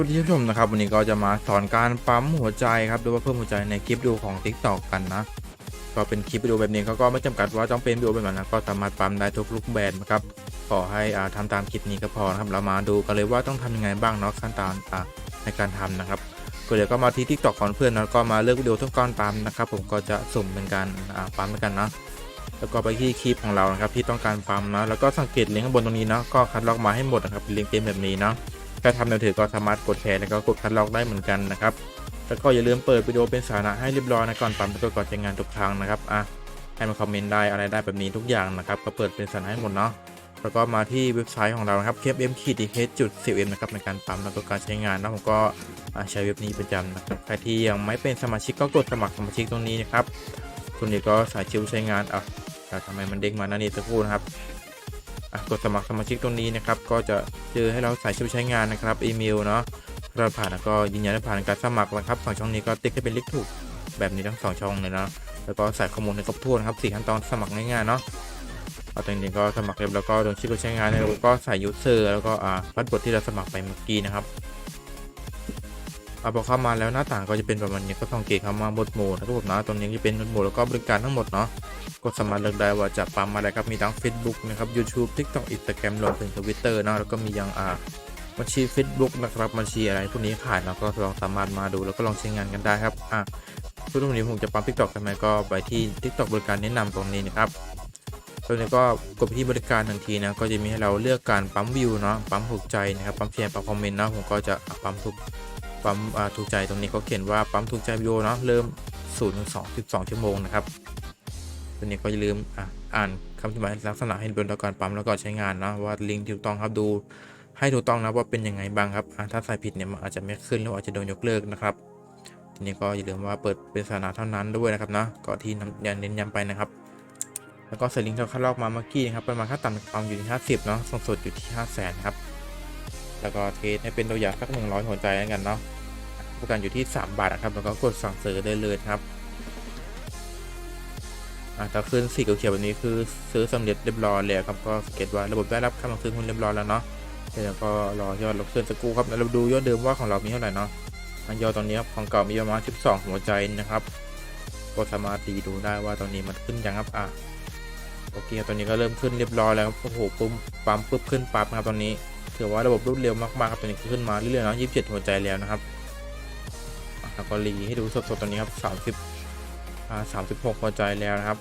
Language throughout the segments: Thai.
วัสดีท่านผู้ชมนะครับวันนี้ก็จะมาสอนการปั๊มหัวใจครับหรือว่าเพิ่มหัวใจในคลิปดีโอของ Tik t o อกกันนะก็เป็นคลิปวิดีโอแบบนี้เขาก็ไม่จำกัดว่าต้องเป็นวิดีโอแบบนั้นนะก็สามารถปั๊มได้ทุกรูปแบบนะครับขอให้อ่าทำตามคลิปนี้ก็พอนะครับเรามาดูกันเลยว่าต้องทำยังไงบ้างเนาะขั้นตอนอ่าในการทำนะครับก็เดี๋ยวก็มาที่ Tik t o อกของเพื่อนนะก็มาเลือกวิดีโอทุกก้อนปั๊มนะครับผมก็จะสุ่มเป็นการปั๊มกันเนาะแล้วก็ไปที่คลิปของเรานะครับที่ต้องการปั๊มนะแล้วก็สังเกตลิงก์ข้างบนตรงนี้นะก็คัดลอกมาให้หมดนะครับเป็นลิงก์เต็มแบบนี้นะ ถ้าทำในมือถือก็สามารถกดแชร์แล้วก็กดคัดลอกได้เหมือนกันนะครับแล้วก็อย่าลืมเปิดวิดีโอเป็นสาระให้เรียบร้อยนะก่อนปั๊มแล้วก่อนใช้งานทุกครั้งนะครับอะให้มาคอมเมนต์ได้อะไรได้แบบนี้ทุกอย่างนะครับก็เปิดเป็นสาระให้หมดเนาะแล้วก็มาที่เว็บไซต์ของเรานะครับ kfm k d h จุด cm นะครับในการปั๊มแล้วก็การใช้งานนะผมก็ใช้เว็บนี้ประจำนะครับใครที่ยังไม่เป็นสมาชิกก็กดสมัครสมาชิกตรงนี้นะครับคุณนี้ก็สายชิวใช้งานอะแต่ทำไมมันเด้งมาหน้านี้สักครู่นะครับ กดสมัครสมาชิกตรงนี้นะครับ ก็จะเจอให้เราใส่ชื่อใช้งานนะครับอีเมลเนาะเราผ่านแล้วก็ยืนยันผ่านการสมัครนะครับสองช่องนี้ก็ติ๊กให้เป็นเลขถูกแบบนี้ทั้งสองช่องเลยนะแล้วก็ใส่ข้อมูลในครบถ้วนครับสี่ขั้นตอนสมัครง่ายๆเนาะเอาตรงนี้ก็สมัครเรียบแล้วก็โดนชื่อใช้งานแล้วก็ใส่ยูเซอร์แล้วก็อ่าพัดบทที่เราสมัครไปเมื่อกี้นะครับ เอาพอเข้ามาแล้วหน้าต่างก็จะเป็นประมาณนี้ก็สังเกตเข้ามาหมดหมูนะครับผมนะตรงนี้จะเป็นหมวดหมูแล้วก็บริการทั้งหมดเนาะก็สามารถเลือกได้ว่าจะปั๊มอะไรครับมีทั้ง Facebook นะครับ YouTube TikTok Instagram รวมถึง Twitter นะแล้วก็มียังอ่าบัญชี Facebook นะครับบัญชีอะไรพวกนี้ขายเนาะก็ลองสามารถมาดูแล้วก็ลองใช้งานกันได้ครับอะทุกวันนี้ผมจะปั๊ม TikTok ทำไมก็ไปที่ TikTok บริการแนะนำตรงนี้นะครับตรงนี้ก็กดไปที่บริการทันทีนะก็จะมีให้เราเลือกการปั๊มวิวเนาะปั๊มถูกใจนะครับปั๊มแชร์ปั๊มคอมเมนต์นะผมก็จะปั๊มถูก ปั๊มถูกใจตรงนี้เขาเขียนว่าปั๊มถูกใจวิดีโอเนาะเริ่ม0ถึง2 12ชั่วโมงนะครับตัวนี้ก็อย่าลืมอะอ่านคำอธิบายลักษณะให้เป็นต่อการปั๊มแล้วก็ใช้งานเนาะว่าลิงก์ถูกต้องครับดูให้ถูกต้องนะว่าเป็นยังไงบ้างครับถ้าใส่ผิดเนี่ยมันอาจจะไม่ขึ้นหรืออาจจะโดนยกเลิกนะครับทีนี้ก็อย่าลืมว่าเปิดเป็นสาธารณะเท่านั้นด้วยนะครับนะก็ที่ย้ำเน้นย้ำไปนะครับแล้วก็ใส่ลิงก์ที่เราคัดลอกมาเมื่อกี้นะครับประมาณค่าต่ำความอยู่ที่ 50 เนาะสูงสุดอยู่ที่ 5 0 0 0 0นครับ แล้วก็เทสให้เป็นตัวอย่างสัก100หัวใจแล้วกันเนาะผู้การอยู่ที่ 3 บาทนะครับ แล้วก็กดสั่งซื้อได้เลยครับอ่าถ้าขึ้นสีเขียวแบบนี้คือซื้อสำเร็จเรียบร้อยแล้วครับก็สังเกตว่าระบบได้รับคำสั่งซื้อคุณเรียบร้อยแล้วเนาะเดี๋ยวก็รอยอดลบเส้นสกูครับแล้วเราดูยอดเดิมว่าของเรามีเท่าไหร่เนาะอันยอดตอนนี้ครับของเก่ามีประมาณ12 หัวใจนะครับก็สามารถตีดูได้ว่าตอนนี้มันขึ้นยังครับอะโอเคตอนนี้ก็เริ่มขึ้นเรียบร้อยแล้วโอ้โหปุ๊บปั๊มปุ๊บขึ้นปั๊บครับตอนนี้ ถือว่าระบบรวดเร็วมากๆครับตอนนี้ขึ้นมาเรื่อยๆเนาะ27หัวใจแล้วนะครับอะแล้วก็รีให้ดูสดๆตอนนี้ครับ30อ่า36หัวใจแล้วนะครับ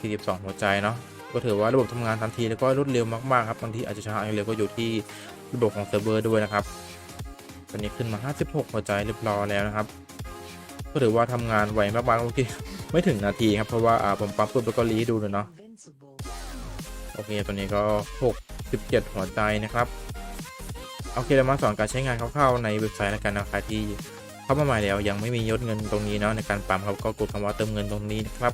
42หัวใจเนาะก็ถือว่าระบบทำงานทันทีแล้วก็รวดเร็วมากๆครับบางทีอาจจะช้าอย่างเร็วก็อยู่ที่ระบบของเซิร์ฟเวอร์ด้วยนะครับตอนนี้ขึ้นมา 56 หัวใจเรียบร้อยแล้วนะครับ ก็ถือว่าทำงานไวมากๆเมื่อกี้ไม่ถึงนาทีครับ เพราะว่าผมปั๊มปุ๊บแล้วก็รีให้ดูเลยเนาะโอเคตอนนี้ก็ 67 หัวใจนะครับ โอเคเรามาสอนการใช้งานคร่าวๆในเว็บไซต์แล้วกันนะครับที่เข้ามาใหม่แล้วยังไม่มียศเงินตรงนี้เนาะในการปั๊มครับก็กดคำว่าเติมเงินตรงนี้นะครับ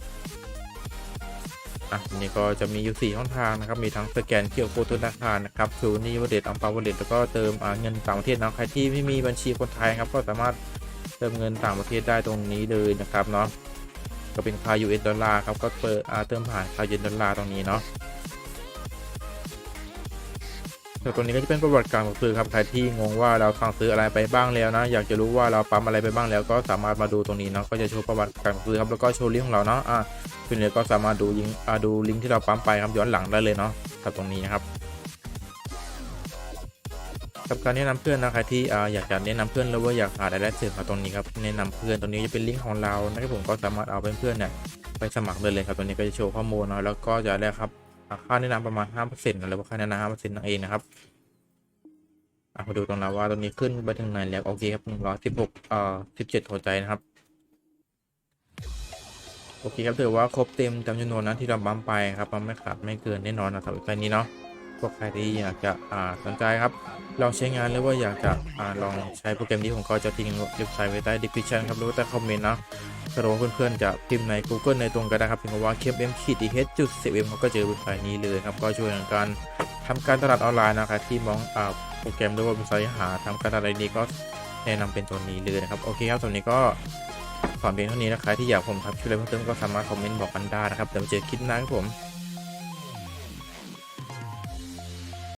อะทีนี้ก็จะมีอยู่สี่ช่องทางนะครับมีทั้งสแกนเคียวโคธนาคารนะครับซูนี่วอลเล็ตอัมปาวอลเล็ตแล้วก็เติมเงินต่างประเทศนะใครที่ไม่มีบัญชีคนไทยครับก็สามารถเติมเงินต่างประเทศได้ตรงนี้เลยนะครับเนาะก็เป็นค่า US ดอลลาร์ครับก็เปิดเติมผ่านค่าเยนดอลลาร์ตรงนี้เนาะ แต่ตรงนี้ก็จะเป็นประวัติการของซื้อครับใครที่งงว่าเราสั่งซื้ออะไรไปบ้างแล้วนะ อยากจะรู้ว่าเราปั๊มอะไรไปบ้างแล้ว ก็สามารถมาดูตรงนี้เนาะก็จะโชว์ประวัติการซื้อครับแล้วก็โชว์ลิงก์ของเราเนาะอะคุณเนี่ยก็สามารถดูยิงอ่าดูลิงก์ที่เราปั๊มไปครับย้อนหลังได้เลยเนาะกับตรงนี้นะครับกับการแนะนำเพื่อนนะใครที่อ่าอยากจะแนะนำเพื่อนหรือว่าอยากหารายได้เสริมมาตรงนี้ครับแนะนำเพื่อนตรงนี้จะเป็นลิงก์ของเรานะครับผมก็สามารถเอาเพื่อนๆเนี่ยไปสมัครได้เลยครับตรงนี้ก็จะโชว์ข้อมูลเนาะแล้วก็จะได้ครับ ค่าแนะนำประมาณ5%นะหรือว่าค่าแนะนำห้าเปอร์เซ็นต์นั่นเองนะครับอะมาดูตรงเราว่าตรงนี้ขึ้นไปถึงไหนแล้วโอเคครับหนึ่งร้อยสิบหกเอ่อสิบเจ็ดหัวใจนะครับโอเคครับถือว่าครบเต็มจำนวนนะที่เราบัมไปครับบัมไม่ขาดไม่เกินแน่นอนนะสำหรับไฟนี้เนาะ กใครที่อยากจะอ่าสนใจครับลองใช้งานหรือว่าอยากจะอ่าลองใช้โปรแกรมนี้ผมก็จะทิ้งเว็บไซต์ไว้ใต้ description ครับหรือว่าใต้คอมเมนต์นะสำหรับเพื่อนๆจะพิมพ์ใน Google ในตรงก็ได้ครับพิมพ์ว่า kfm ขีด h จุด cm เขาก็เจอเว็บไซต์นี้เลยครับก็ช่วยในการทำการตลาดออนไลน์นะครับที่มองอ่าโปรแกรมหรือว่าเว็บไซต์หาทำการตลาดอะไรนี้ก็แนะนำเป็นตัวนี้เลยนะครับโอเคครับส่วนนี้ก็สอนเพียงเท่านี้นะครับที่อยากผมทำช่วยอะไรเพิ่มเติมก็สามารถคอมเมนต์บอกกันได้นะครับเดี๋ยวเจอคลิปหน้าครับผม